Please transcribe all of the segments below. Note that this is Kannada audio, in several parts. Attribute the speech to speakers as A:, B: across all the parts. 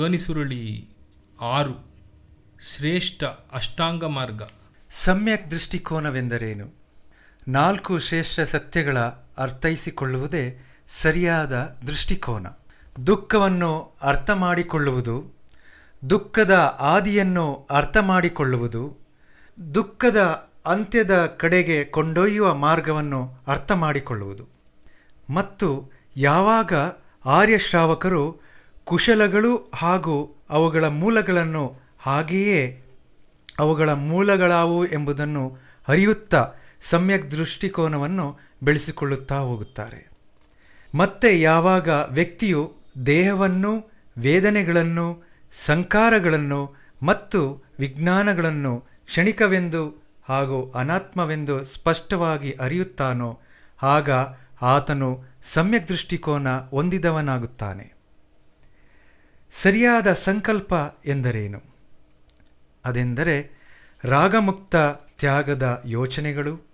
A: ಧ್ವನಿಸುರುಳಿ ಆರು ಶ್ರೇಷ್ಠ ಅಷ್ಟಾಂಗ ಮಾರ್ಗ.
B: ಸಮ್ಯಕ್ ದೃಷ್ಟಿಕೋನವೆಂದರೇನು? ನಾಲ್ಕು ಶ್ರೇಷ್ಠ ಸತ್ಯಗಳ ಅರ್ಥೈಸಿಕೊಳ್ಳುವುದೇ ಸರಿಯಾದ ದೃಷ್ಟಿಕೋನ. ದುಃಖವನ್ನು ಅರ್ಥ ಮಾಡಿಕೊಳ್ಳುವುದು, ದುಃಖದ ಆದಿಯನ್ನು ಅರ್ಥ ಮಾಡಿಕೊಳ್ಳುವುದು, ದುಃಖದ ಅಂತ್ಯದ ಕಡೆಗೆ ಕೊಂಡೊಯ್ಯುವ ಮಾರ್ಗವನ್ನು ಅರ್ಥ ಮಾಡಿಕೊಳ್ಳುವುದು. ಮತ್ತು ಯಾವಾಗ ಆರ್ಯಶ್ರಾವಕರು ಕುಶಲಗಳು ಹಾಗೂ ಅವುಗಳ ಮೂಲಗಳನ್ನು ಹಾಗೆಯೇ ಅವುಗಳ ಮೂಲಗಳಾವು ಎಂಬುದನ್ನು ಅರಿಯುತ್ತಾ ಸಮ್ಯಕ್ ದೃಷ್ಟಿಕೋನವನ್ನು ಬೆಳೆಸಿಕೊಳ್ಳುತ್ತಾ ಹೋಗುತ್ತಾರೆ. ಮತ್ತೆ ಯಾವಾಗ ವ್ಯಕ್ತಿಯು ದೇಹವನ್ನು, ವೇದನೆಗಳನ್ನು, ಸಂಕಾರಗಳನ್ನು ಮತ್ತು ವಿಜ್ಞಾನಗಳನ್ನು ಕ್ಷಣಿಕವೆಂದು ಹಾಗೂ ಅನಾತ್ಮವೆಂದು ಸ್ಪಷ್ಟವಾಗಿ ಅರಿಯುತ್ತಾನೋ, ಆಗ ಆತನು ಸಮ್ಯಕ್ ದೃಷ್ಟಿಕೋನ ಹೊಂದಿದವನಾಗುತ್ತಾನೆ. ಸರಿಯಾದ ಸಂಕಲ್ಪ ಎಂದರೇನು? ಅದೆಂದರೆ ರಾಗಮುಕ್ತ ತ್ಯಾಗದ ಯೋಚನೆಗಳು,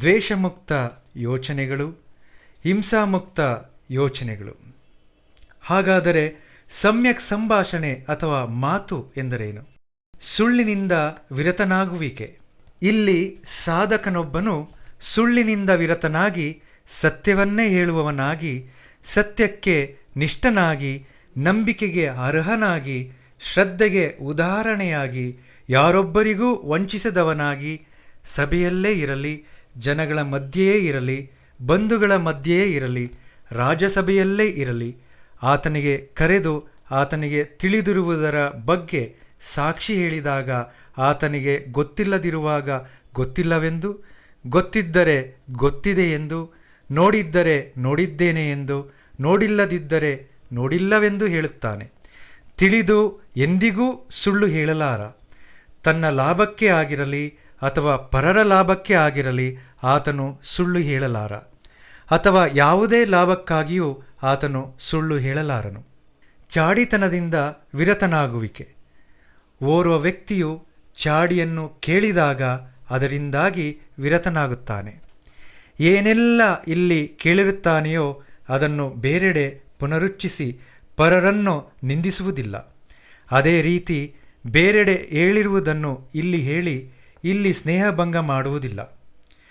B: ದ್ವೇಷಮುಕ್ತ ಯೋಚನೆಗಳು, ಹಿಂಸಾಮುಕ್ತ ಯೋಚನೆಗಳು. ಹಾಗಾದರೆ ಸಮ್ಯಕ್ ಸಂಭಾಷಣೆ ಅಥವಾ ಮಾತು ಎಂದರೇನು? ಸುಳ್ಳಿನಿಂದ ವಿರತನಾಗುವಿಕೆ. ಇಲ್ಲಿ ಸಾಧಕನೊಬ್ಬನು ಸುಳ್ಳಿನಿಂದ ವಿರತನಾಗಿ ಸತ್ಯವನ್ನೇ ಹೇಳುವವನಾಗಿ ಸತ್ಯಕ್ಕೆ ನಿಷ್ಠನಾಗಿ ನಂಬಿಕೆಗೆ ಅರ್ಹನಾಗಿ, ಶ್ರದ್ಧೆಗೆ ಉದಾಹರಣೆಯಾಗಿ, ಯಾರೊಬ್ಬರಿಗೂ ವಂಚಿಸದವನಾಗಿ, ಸಭೆಯಲ್ಲೇ ಇರಲಿ, ಜನಗಳ ಮಧ್ಯೆಯೇ ಇರಲಿ, ಬಂಧುಗಳ ಮಧ್ಯೆಯೇ ಇರಲಿ, ರಾಜಸಭೆಯಲ್ಲೇ ಇರಲಿ, ಆತನಿಗೆ ಕರೆದು ಆತನಿಗೆ ತಿಳಿದಿರುವುದರ ಬಗ್ಗೆ ಸಾಕ್ಷಿ ಹೇಳಿದಾಗ ಆತನಿಗೆ ಗೊತ್ತಿಲ್ಲದಿರುವಾಗ ಗೊತ್ತಿಲ್ಲವೆಂದು, ಗೊತ್ತಿದ್ದರೆ ಗೊತ್ತಿದೆ ಎಂದು ನೋಡಿದ್ದರೆ ನೋಡಿದ್ದೇನೆ ಎಂದು, ನೋಡಿಲ್ಲದಿದ್ದರೆ ನೋಡಿಲ್ಲವೆಂದು ಹೇಳುತ್ತಾನೆ. ತಿಳಿದು ಎಂದಿಗೂ ಸುಳ್ಳು ಹೇಳಲಾರ. ತನ್ನ ಲಾಭಕ್ಕೆ ಆಗಿರಲಿ ಅಥವಾ ಪರರ ಲಾಭಕ್ಕೆ ಆಗಿರಲಿ ಆತನು ಸುಳ್ಳು ಹೇಳಲಾರ. ಅಥವಾ ಯಾವುದೇ ಲಾಭಕ್ಕಾಗಿಯೂ ಆತನು ಸುಳ್ಳು ಹೇಳಲಾರನು. ಚಾಡಿತನದಿಂದ ವಿರತನಾಗುವಿಕೆ. ಓರ್ವ ವ್ಯಕ್ತಿಯು ಚಾಡಿಯನ್ನು ಕೇಳಿದಾಗ ಅದರಿಂದಾಗಿ ವಿರತನಾಗುತ್ತಾನೆ. ಏನೆಲ್ಲ ಇಲ್ಲಿ ಕೇಳಿರುತ್ತಾನೆಯೋ ಅದನ್ನು ಬೇರೆಡೆ ಪುನರುಚ್ಚಿಸಿ ಪರರನ್ನು ನಿಂದಿಸುವುದಿಲ್ಲ. ಅದೇ ರೀತಿ ಬೇರೆಡೆ ಹೇಳಿರುವುದನ್ನು ಇಲ್ಲಿ ಹೇಳಿ ಇಲ್ಲಿ ಸ್ನೇಹಭಂಗ ಮಾಡುವುದಿಲ್ಲ.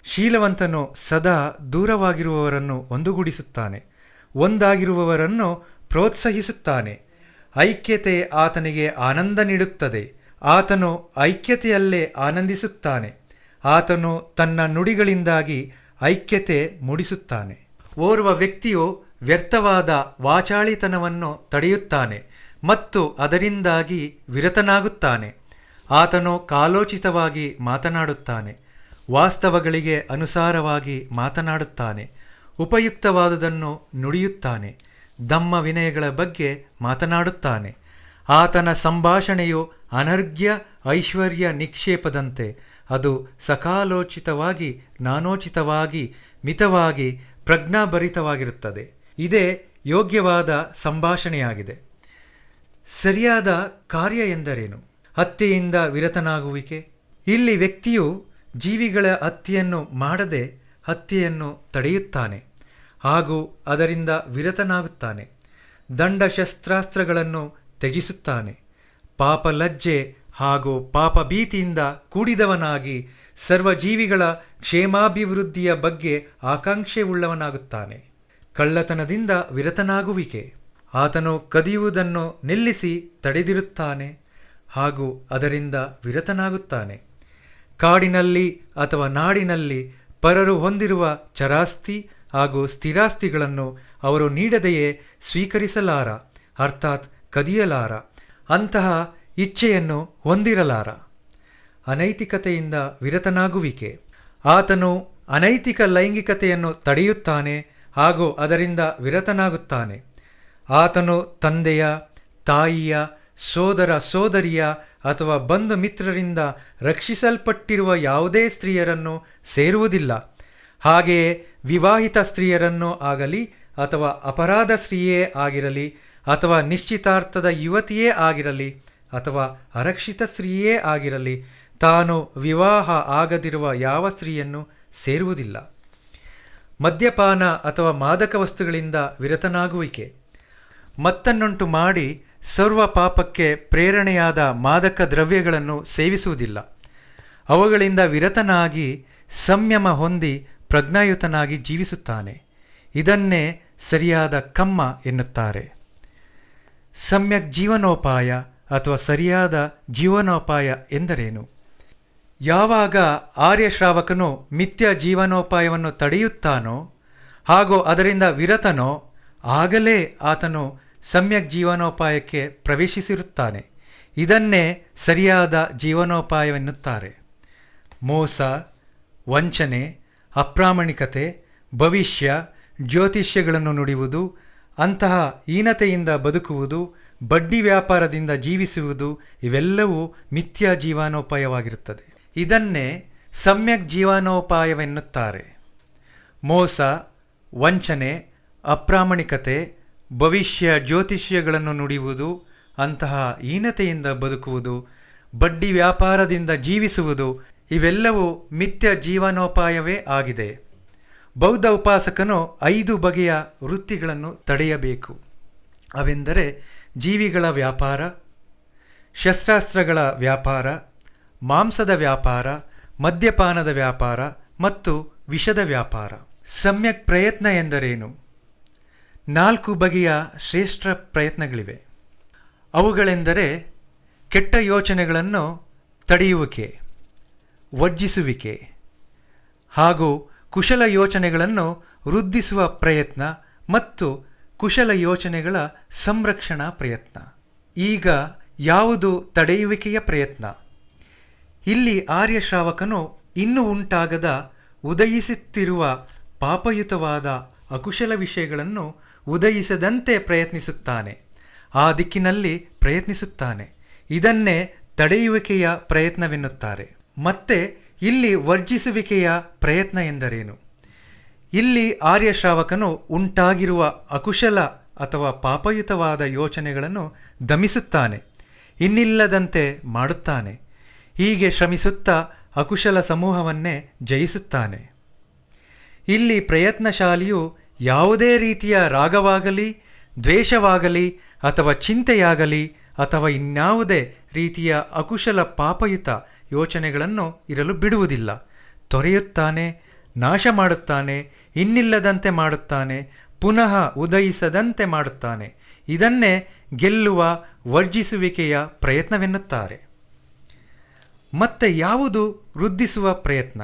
B: ಶೀಲವಂತನು ಸದಾ ದೂರವಾಗಿರುವವರನ್ನು ಒಂದುಗೂಡಿಸುತ್ತಾನೆ. ಒಂದಾಗಿರುವವರನ್ನು ಪ್ರೋತ್ಸಾಹಿಸುತ್ತಾನೆ. ಐಕ್ಯತೆ ಆತನಿಗೆ ಆನಂದ ನೀಡುತ್ತದೆ. ಆತನು ಐಕ್ಯತೆಯಲ್ಲೇ ಆನಂದಿಸುತ್ತಾನೆ. ಆತನು ತನ್ನ ನುಡಿಗಳಿಂದಾಗಿ ಐಕ್ಯತೆ ಮೂಡಿಸುತ್ತಾನೆ. ಓರ್ವ ವ್ಯಕ್ತಿಯು ವ್ಯರ್ಥವಾದ ವಾಚಾಳಿತನವನ್ನು ತಡೆಯುತ್ತಾನೆ ಮತ್ತು ಅದರಿಂದಾಗಿ ವಿರತನಾಗುತ್ತಾನೆ. ಆತನು ಕಾಲೋಚಿತವಾಗಿ ಮಾತನಾಡುತ್ತಾನೆ, ವಾಸ್ತವಗಳಿಗೆ ಅನುಸಾರವಾಗಿ ಮಾತನಾಡುತ್ತಾನೆ, ಉಪಯುಕ್ತವಾದುದನ್ನು ನುಡಿಯುತ್ತಾನೆ, ದಮ್ಮ ವಿನಯಗಳ ಬಗ್ಗೆ ಮಾತನಾಡುತ್ತಾನೆ. ಆತನ ಸಂಭಾಷಣೆಯು ಅನರ್ಘ್ಯ ಐಶ್ವರ್ಯ ನಿಕ್ಷೇಪದಂತೆ, ಅದು ಸಕಾಲೋಚಿತವಾಗಿ ನಾನೋಚಿತವಾಗಿ ಮಿತವಾಗಿ ಪ್ರಜ್ಞಾಭರಿತವಾಗಿರುತ್ತದೆ. ಇದೇ ಯೋಗ್ಯವಾದ ಸಂಭಾಷಣೆಯಾಗಿದೆ. ಸರಿಯಾದ ಕಾರ್ಯ ಎಂದರೇನು? ಹತ್ಯೆಯಿಂದ ವಿರತನಾಗುವಿಕೆ? ಇಲ್ಲಿ ವ್ಯಕ್ತಿಯು ಜೀವಿಗಳ ಹತ್ಯೆಯನ್ನು ಮಾಡದೆ ಹತ್ಯೆಯನ್ನು ತಡೆಯುತ್ತಾನೆ ಹಾಗೂ ಅದರಿಂದ ವಿರತನಾಗುತ್ತಾನೆ. ದಂಡ ಶಸ್ತ್ರಾಸ್ತ್ರಗಳನ್ನು ತ್ಯಜಿಸುತ್ತಾನೆ. ಪಾಪ ಲಜ್ಜೆ ಹಾಗೂ ಪಾಪ ಭೀತಿಯಿಂದ ಕೂಡಿದವನಾಗಿ ಸರ್ವಜೀವಿಗಳ ಕ್ಷೇಮಾಭಿವೃದ್ಧಿಯ ಬಗ್ಗೆ ಆಕಾಂಕ್ಷೆ ಉಳ್ಳವನಾಗುತ್ತಾನೆ ಕಳ್ಳತನದಿಂದ ವಿರತನಾಗುವಿಕೆ. ಆತನು ಕದಿಯುವುದನ್ನು ನಿಲ್ಲಿಸಿ ತಡೆದಿರುತ್ತಾನೆ ಹಾಗೂ ಅದರಿಂದ ವಿರತನಾಗುತ್ತಾನೆ. ಕಾಡಿನಲ್ಲಿ ಅಥವಾ ನಾಡಿನಲ್ಲಿ ಪರರು ಹೊಂದಿರುವ ಚರಾಸ್ತಿ ಹಾಗೂ ಸ್ಥಿರಾಸ್ತಿಗಳನ್ನು ಅವರು ನೀಡದೆಯೇ ಸ್ವೀಕರಿಸಲಾರ, ಅರ್ಥಾತ್ ಕದಿಯಲಾರ, ಅಂತಹ ಇಚ್ಛೆಯನ್ನು ಹೊಂದಿರಲಾರ. ಅನೈತಿಕತೆಯಿಂದ ವಿರತನಾಗುವಿಕೆ. ಆತನು ಅನೈತಿಕ ಲೈಂಗಿಕತೆಯನ್ನು ತಡೆಯುತ್ತಾನೆ ಹಾಗೂ ಅದರಿಂದ ವಿರತನಾಗುತ್ತಾನೆ. ಆತನು ತಂದೆಯ, ತಾಯಿಯ, ಸೋದರ ಸೋದರಿಯ ಅಥವಾ ಬಂಧು ಮಿತ್ರರಿಂದ ರಕ್ಷಿಸಲ್ಪಟ್ಟಿರುವ ಯಾವುದೇ ಸ್ತ್ರೀಯರನ್ನು ಸೇರುವುದಿಲ್ಲ. ಹಾಗೆಯೇ ವಿವಾಹಿತ ಸ್ತ್ರೀಯರನ್ನು ಆಗಲಿ ಅಥವಾ ಅಪರಾಧ ಸ್ತ್ರೀಯೇ ಆಗಿರಲಿ ಅಥವಾ ನಿಶ್ಚಿತಾರ್ಥದ ಯುವತಿಯೇ ಆಗಿರಲಿ ಅಥವಾ ಅರಕ್ಷಿತ ಸ್ತ್ರೀಯೇ ಆಗಿರಲಿ ತಾನು ವಿವಾಹ ಆಗದಿರುವ ಯಾವ ಸ್ತ್ರೀಯನ್ನು ಸೇರುವುದಿಲ್ಲ. ಮದ್ಯಪಾನ ಅಥವಾ ಮಾದಕ ವಸ್ತುಗಳಿಂದ ವಿರತನಾಗುವಿಕೆ. ಮತ್ತನ್ನುಂಟು ಮಾಡಿ ಸರ್ವ ಪಾಪಕ್ಕೆ ಪ್ರೇರಣೆಯಾದ ಮಾದಕ ದ್ರವ್ಯಗಳನ್ನು ಸೇವಿಸುವುದಿಲ್ಲ. ಅವುಗಳಿಂದ ವಿರತನಾಗಿ ಸಂಯಮ ಹೊಂದಿ ಪ್ರಜ್ಞಾಯುತನಾಗಿ ಜೀವಿಸುತ್ತಾನೆ. ಇದನ್ನೇ ಸರಿಯಾದ ಕಮ್ಮ ಎನ್ನುತ್ತಾರೆ. ಸಮ್ಯಕ್ ಜೀವನೋಪಾಯ ಅಥವಾ ಸರಿಯಾದ ಜೀವನೋಪಾಯ ಎಂದರೇನು? ಯಾವಾಗ ಆರ್ಯ ಶ್ರಾವಕನು ಮಿಥ್ಯ ಜೀವನೋಪಾಯವನ್ನು ತಡೆಯುತ್ತಾನೋ ಹಾಗೂ ಅದರಿಂದ ವಿರತನೋ ಆಗಲೇ ಆತನು ಸಮ್ಯಕ್ ಜೀವನೋಪಾಯಕ್ಕೆ ಪ್ರವೇಶಿಸಿರುತ್ತಾನೆ. ಇದನ್ನೇ ಸರಿಯಾದ ಜೀವನೋಪಾಯವೆನ್ನುತ್ತಾರೆ. ಮೋಸ, ವಂಚನೆ, ಅಪ್ರಾಮಾಣಿಕತೆ, ಭವಿಷ್ಯ, ಜ್ಯೋತಿಷ್ಯಗಳನ್ನು ನುಡಿಯುವುದು, ಅಂತಹ ಹೀನತೆಯಿಂದ ಬದುಕುವುದು, ಬಡ್ಡಿ ವ್ಯಾಪಾರದಿಂದ ಜೀವಿಸುವುದು, ಇವೆಲ್ಲವೂ ಮಿಥ್ಯಾ ಜೀವನೋಪಾಯವಾಗಿರುತ್ತದೆ. ಇದನ್ನೇ ಸಮ್ಯಕ್ ಜೀವನೋಪಾಯವೆನ್ನುತ್ತಾರೆ. ಮೋಸ, ವಂಚನೆ, ಅಪ್ರಾಮಾಣಿಕತೆ, ಭವಿಷ್ಯ ಜ್ಯೋತಿಷ್ಯಗಳನ್ನು ನುಡಿಯುವುದು, ಅಂತಹ ಹೀನತೆಯಿಂದ ಬದುಕುವುದು, ಬಡ್ಡಿ ವ್ಯಾಪಾರದಿಂದ ಜೀವಿಸುವುದು, ಇವೆಲ್ಲವೂ ಮಿಥ್ಯ ಜೀವನೋಪಾಯವೇ ಆಗಿದೆ. ಬೌದ್ಧ ಉಪಾಸಕನು ಐದು ಬಗೆಯ ವೃತ್ತಿಗಳನ್ನು ತಡೆಯಬೇಕು. ಅವೆಂದರೆ ಜೀವಿಗಳ ವ್ಯಾಪಾರ, ಶಸ್ತ್ರಾಸ್ತ್ರಗಳ ವ್ಯಾಪಾರ ಮಾಂಸದ ವ್ಯಾಪಾರ, ಮದ್ಯಪಾನದ ವ್ಯಾಪಾರ ಮತ್ತು ವಿಷದ ವ್ಯಾಪಾರ. ಸಮ್ಯಕ್ ಪ್ರಯತ್ನ ಎಂದರೇನು? ನಾಲ್ಕು ಬಗೆಯ ಶ್ರೇಷ್ಠ ಪ್ರಯತ್ನಗಳಿವೆ. ಅವುಗಳೆಂದರೆ ಕೆಟ್ಟ ಯೋಚನೆಗಳನ್ನು ತಡೆಯುವಿಕೆ, ವರ್ಜಿಸುವಿಕೆ ಹಾಗೂ ಕುಶಲ ಯೋಚನೆಗಳನ್ನು ವೃದ್ಧಿಸುವ ಪ್ರಯತ್ನ ಮತ್ತು ಕುಶಲ ಯೋಚನೆಗಳ ಸಂರಕ್ಷಣಾ ಪ್ರಯತ್ನ. ಈಗ ಯಾವುದು ತಡೆಯುವಿಕೆಯ ಪ್ರಯತ್ನ? ಇಲ್ಲಿ ಆರ್ಯ ಶ್ರಾವಕನು ಇನ್ನೂ ಉಂಟಾಗದ ಉದಯಿಸುತ್ತಿರುವ ಪಾಪಯುತವಾದ ಅಕುಶಲ ವಿಷಯಗಳನ್ನು ಉದಯಿಸದಂತೆ ಪ್ರಯತ್ನಿಸುತ್ತಾನೆ. ಆ ದಿಕ್ಕಿನಲ್ಲಿ ಪ್ರಯತ್ನಿಸುತ್ತಾನೆ. ಇದನ್ನೇ ತಡೆಯುವಿಕೆಯ ಪ್ರಯತ್ನವೆನ್ನುತ್ತಾರೆ. ಮತ್ತೆ ಇಲ್ಲಿ ವರ್ಜಿಸುವಿಕೆಯ ಪ್ರಯತ್ನ ಎಂದರೇನು? ಇಲ್ಲಿ ಆರ್ಯ ಶ್ರಾವಕನು ಉಂಟಾಗಿರುವ ಅಕುಶಲ ಅಥವಾ ಪಾಪಯುತವಾದ ಯೋಚನೆಗಳನ್ನು ದಮಿಸುತ್ತಾನೆ. ಇನ್ನಿಲ್ಲದಂತೆ ಮಾಡುತ್ತಾನೆ. ಹೀಗೆ ಶ್ರಮಿಸುತ್ತಾ ಅಕುಶಲ ಸಮೂಹವನ್ನೇ ಜಯಿಸುತ್ತಾನೆ. ಇಲ್ಲಿ ಪ್ರಯತ್ನಶಾಲಿಯು ಯಾವುದೇ ರೀತಿಯ ರಾಗವಾಗಲಿ, ದ್ವೇಷವಾಗಲಿ ಅಥವಾ ಚಿಂತೆಯಾಗಲಿ ಅಥವಾ ಇನ್ಯಾವುದೇ ರೀತಿಯ ಅಕುಶಲ ಪಾಪಯುತ ಯೋಚನೆಗಳನ್ನು ಇರಲು ಬಿಡುವುದಿಲ್ಲ. ತೊರೆಯುತ್ತಾನೆ, ನಾಶ ಮಾಡುತ್ತಾನೆ, ಇನ್ನಿಲ್ಲದಂತೆ ಮಾಡುತ್ತಾನೆ, ಪುನಃ ಉದಯಿಸದಂತೆ ಮಾಡುತ್ತಾನೆ. ಇದನ್ನೇ ಗೆಲ್ಲುವ, ವರ್ಜಿಸುವಿಕೆಯ ಪ್ರಯತ್ನವೆನ್ನುತ್ತಾರೆ. ಮತ್ತೆ ಯಾವುದು ವೃದ್ಧಿಸುವ ಪ್ರಯತ್ನ?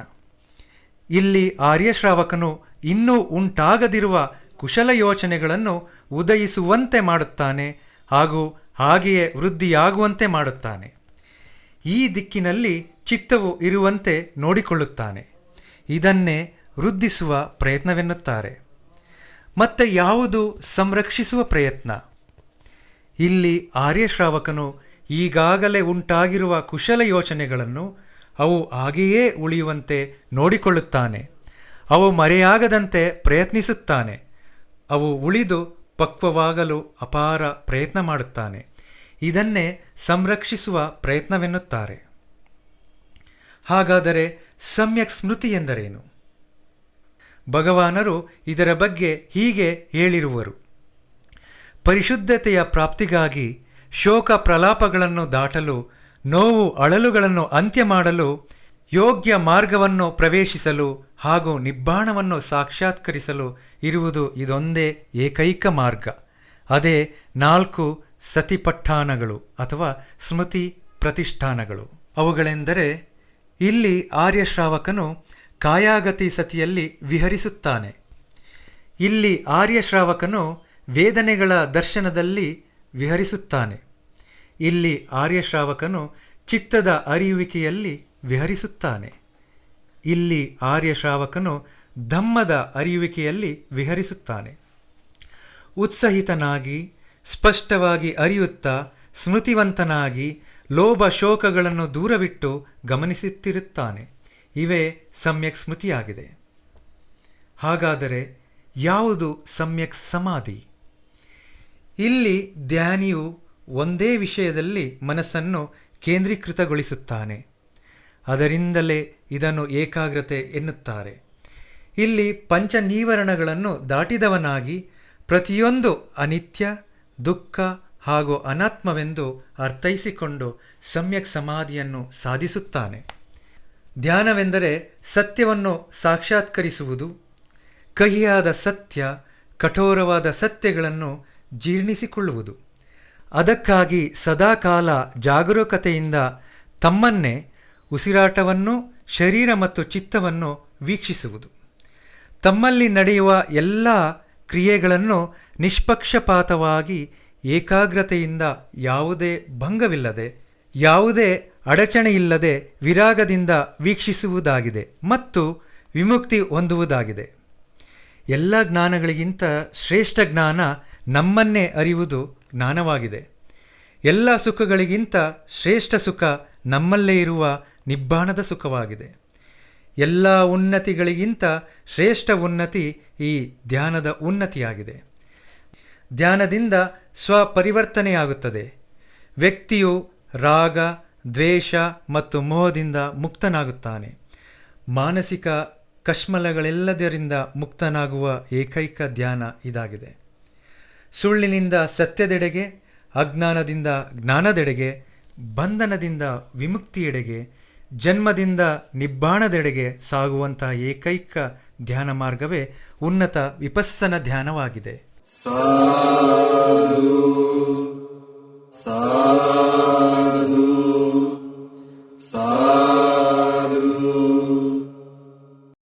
B: ಇಲ್ಲಿ ಆರ್ಯಶ್ರಾವಕನು ಇನ್ನೂ ಉಂಟಾಗದಿರುವ ಕುಶಲ ಯೋಚನೆಗಳನ್ನು ಉದಯಿಸುವಂತೆ ಮಾಡುತ್ತಾನೆ ಹಾಗೂ ಹಾಗೆಯೇ ವೃದ್ಧಿಯಾಗುವಂತೆ ಮಾಡುತ್ತಾನೆ. ಈ ದಿಕ್ಕಿನಲ್ಲಿ ಚಿತ್ತವು ಇರುವಂತೆ ನೋಡಿಕೊಳ್ಳುತ್ತಾನೆ. ಇದನ್ನೇ ವೃದ್ಧಿಸುವ ಪ್ರಯತ್ನವೆನ್ನುತ್ತಾರೆ. ಮತ್ತೆ ಯಾವುದು ಸಂರಕ್ಷಿಸುವ ಪ್ರಯತ್ನ? ಇಲ್ಲಿ ಆರ್ಯಶ್ರಾವಕನು ಈಗಾಗಲೇ ಉಂಟಾಗಿರುವ ಕುಶಲ ಯೋಚನೆಗಳನ್ನು ಅವು ಹಾಗೆಯೇ ಉಳಿಯುವಂತೆ ನೋಡಿಕೊಳ್ಳುತ್ತಾನೆ. ಅವು ಮರೆಯಾಗದಂತೆ ಪ್ರಯತ್ನಿಸುತ್ತಾನೆ. ಅವು ಉಳಿದು ಪಕ್ವವಾಗಲು ಅಪಾರ ಪ್ರಯತ್ನ ಮಾಡುತ್ತಾನೆ. ಇದನ್ನೇ ಸಂರಕ್ಷಿಸುವ ಪ್ರಯತ್ನವೆನ್ನುತ್ತಾರೆ. ಹಾಗಾದರೆ ಸಮ್ಯಕ್ ಸ್ಮೃತಿ ಎಂದರೇನು? ಭಗವಾನರು ಇದರ ಬಗ್ಗೆ ಹೀಗೆ ಹೇಳಿರುವರು. ಪರಿಶುದ್ಧತೆಯ ಪ್ರಾಪ್ತಿಗಾಗಿ ಶೋಕ ಪ್ರಲಾಪಗಳನ್ನು ದಾಟಲು, ನೋವು ಅಳಲುಗಳನ್ನು ಅಂತ್ಯ ಮಾಡಲು, ಯೋಗ್ಯ ಮಾರ್ಗವನ್ನು ಪ್ರವೇಶಿಸಲು ಹಾಗೂ ನಿಬ್ಬಾಣವನ್ನು ಸಾಕ್ಷಾತ್ಕರಿಸಲು ಇರುವುದು ಇದೊಂದೇ ಏಕೈಕ ಮಾರ್ಗ. ಅದೇ ನಾಲ್ಕು ಸತಿಪಠಾನಗಳು ಅಥವಾ ಸ್ಮೃತಿ ಪ್ರತಿಷ್ಠಾನಗಳು. ಅವುಗಳೆಂದರೆ, ಇಲ್ಲಿ ಆರ್ಯಶ್ರಾವಕನು ಕಾಯಾಗತಿ ಸತಿಯಲ್ಲಿ ವಿಹರಿಸುತ್ತಾನೆ. ಇಲ್ಲಿ ಆರ್ಯಶ್ರಾವಕನು ವೇದನೆಗಳ ದರ್ಶನದಲ್ಲಿ ವಿಹರಿಸುತ್ತಾನೆ. ಇಲ್ಲಿ ಆರ್ಯಶ್ರಾವಕನು ಚಿತ್ತದ ಅರಿಯುವಿಕೆಯಲ್ಲಿ ವಿಹರಿಸುತ್ತಾನೆ. ಇಲ್ಲಿ ಆರ್ಯಶ್ರಾವಕನು ಧಮ್ಮದ ಅರಿಯುವಿಕೆಯಲ್ಲಿ ವಿಹರಿಸುತ್ತಾನೆ. ಉತ್ಸಹಿತನಾಗಿ, ಸ್ಪಷ್ಟವಾಗಿ ಅರಿಯುತ್ತಾ, ಸ್ಮೃತಿವಂತನಾಗಿ ಲೋಭ ಶೋಕಗಳನ್ನು ದೂರವಿಟ್ಟು ಗಮನಿಸುತ್ತಿರುತ್ತಾನೆ. ಇವೇ ಸಮ್ಯಕ್ ಸ್ಮೃತಿಯಾಗಿದೆ. ಹಾಗಾದರೆ ಯಾವುದು ಸಮ್ಯಕ್ ಸಮಾಧಿ? ಇಲ್ಲಿ ಧ್ಯಾನಿಯು ಒಂದೇ ವಿಷಯದಲ್ಲಿ ಮನಸ್ಸನ್ನು ಕೇಂದ್ರೀಕೃತಗೊಳಿಸುತ್ತಾನೆ. ಅದರಿಂದಲೇ ಇದನ್ನು ಏಕಾಗ್ರತೆ ಎನ್ನುತ್ತಾರೆ. ಇಲ್ಲಿ ಪಂಚ ನೀವರಣಗಳನ್ನು ದಾಟಿದವನಾಗಿ ಪ್ರತಿಯೊಂದು ಅನಿತ್ಯ, ದುಃಖ ಹಾಗೂ ಅನಾತ್ಮವೆಂದು ಅರ್ಥೈಸಿಕೊಂಡು ಸಮ್ಯಕ್ ಸಮಾಧಿಯನ್ನು ಸಾಧಿಸುತ್ತಾನೆ. ಧ್ಯಾನವೆಂದರೆ ಸತ್ಯವನ್ನು ಸಾಕ್ಷಾತ್ಕರಿಸುವುದು. ಕಹಿಯಾದ ಸತ್ಯ, ಕಠೋರವಾದ ಸತ್ಯಗಳನ್ನು ಜೀರ್ಣಿಸಿಕೊಳ್ಳುವುದು. ಅದಕ್ಕಾಗಿ ಸದಾಕಾಲ ಜಾಗರೂಕತೆಯಿಂದ ತಮ್ಮನ್ನೇ, ಉಸಿರಾಟವನ್ನು, ಶರೀರ ಮತ್ತು ಚಿತ್ತವನ್ನು ವೀಕ್ಷಿಸುವುದು. ತಮ್ಮಲ್ಲಿ ನಡೆಯುವ ಎಲ್ಲ ಕ್ರಿಯೆಗಳನ್ನು ನಿಷ್ಪಕ್ಷಪಾತವಾಗಿ, ಏಕಾಗ್ರತೆಯಿಂದ ಯಾವುದೇ ಭಂಗವಿಲ್ಲದೆ, ಯಾವುದೇ ಅಡಚಣೆಯಿಲ್ಲದೆ ವಿರಾಗದಿಂದ ವೀಕ್ಷಿಸುವುದಾಗಿದೆ ಮತ್ತು ವಿಮುಕ್ತಿ ಹೊಂದುವುದಾಗಿದೆ. ಎಲ್ಲ ಜ್ಞಾನಗಳಿಗಿಂತ ಶ್ರೇಷ್ಠ ಜ್ಞಾನ ನಮ್ಮನ್ನೇ ಅರಿಯುವುದು ಜ್ಞಾನವಾಗಿದೆ. ಎಲ್ಲ ಸುಖಗಳಿಗಿಂತ ಶ್ರೇಷ್ಠ ಸುಖ ನಮ್ಮಲ್ಲೇ ಇರುವ ನಿಬ್ಬಾಣದ ಸುಖವಾಗಿದೆ. ಎಲ್ಲ ಉನ್ನತಿಗಳಿಗಿಂತ ಶ್ರೇಷ್ಠ ಉನ್ನತಿ ಈ ಧ್ಯಾನದ ಉನ್ನತಿಯಾಗಿದೆ. ಧ್ಯಾನದಿಂದ ಸ್ವಪರಿವರ್ತನೆಯಾಗುತ್ತದೆ ವ್ಯಕ್ತಿಯು ರಾಗ, ದ್ವೇಷ ಮತ್ತು ಮೋಹದಿಂದ ಮುಕ್ತನಾಗುತ್ತಾನೆ. ಮಾನಸಿಕ ಕಶ್ಮಲಗಳೆಲ್ಲದರಿಂದ ಮುಕ್ತನಾಗುವ ಏಕೈಕ ಧ್ಯಾನ ಇದಾಗಿದೆ. ಸುಳ್ಳಿನಿಂದ ಸತ್ಯದೆಡೆಗೆ, ಅಜ್ಞಾನದಿಂದ ಜ್ಞಾನದೆಡೆಗೆ, ಬಂಧನದಿಂದ ವಿಮುಕ್ತಿಯೆಡೆಗೆ, ಜನ್ಮದಿಂದ ನಿಬ್ಬಾಣದೆಡೆಗೆ ಸಾಗುವಂಥ ಏಕೈಕ ಧ್ಯಾನ ಮಾರ್ಗವೇ ಉನ್ನತ ವಿಪಸ್ಸನ ಧ್ಯಾನವಾಗಿದೆ.
C: ಸಾಧು